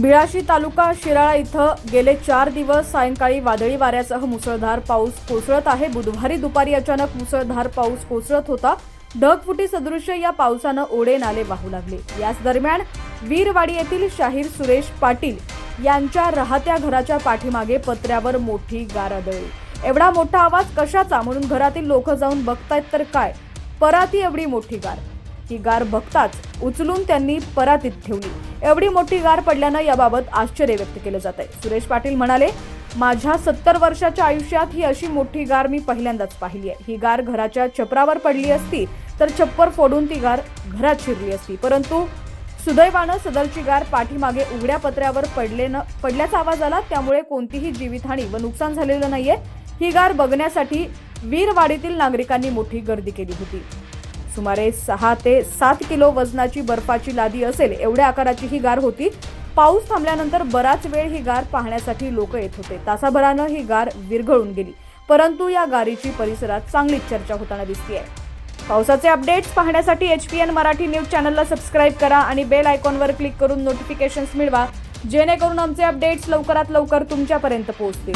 बिळाशी तालुका शिराळा इथं गेले चार दिवस सायंकाळी वादळी वाऱ्यासह मुसळधार पाऊस कोसळत आहे. बुधवारी दुपारी अचानक मुसळधार पाऊस कोसळत होता. ढगफुटी सदृश्य या पावसानं ओढे नाले वाहू लागले. याच दरम्यान वीरवाडी येथील शाहीर सुरेश पाटील यांच्या राहत्या घराच्या पाठीमागे पत्र्यावर मोठी गार आदळली. एवढा मोठा आवाज कशाचा? म्हणून घरातील लोक जाऊन बघतायत तर काय? पराती एवढी मोठी गार. ही गार बघताच उचलून त्यांनी परातीत ठेवली. एवढी मोठी गार पडल्यानं याबाबत आश्चर्य व्यक्त केलं जात आहे सुरेश पाटील म्हणाले माझ्या सत्तर वर्षाच्या आयुष्यात ही अशी मोठी गार मी पहिल्यांदाच पाहिली आहे. ही गार घराच्या छपरावर पडली असती तर छप्पर फोडून ती गार घरात शिरली असती. परंतु सुदैवानं सदरची गार पाठीमागे उघड्या पत्र्यावर पडलेनं पडल्याचा आवाज आला. त्यामुळे कोणतीही जीवितहानी व नुकसान झालेलं नाहीये. ही गार बघण्यासाठी वीरवाडीतील नागरिकांनी मोठी गर्दी केली होती. सुमारे सहा ते सात किलो वजनाची बर्फाची लादी असेल एवढ्या आकाराची ही गार होती. पाऊस थांबल्यानंतर बराच वेळ ही गार पाहण्यासाठी लोक येत होते. तासाभरानं ही गार विरघळून गेली. परंतु या गारीची परिसरात चांगलीच चर्चा होताना दिसतीये. पावसाचे अपडेट्स पाहण्यासाठी H P N Marathi news चॅनलला सबस्क्राईब करा आणि बेल आयकॉनवर क्लिक करून नोटिफिकेशन्स मिळवा जेणेकरून आमचे अपडेट्स लवकरात लवकर तुमच्यापर्यंत पोहोचतील.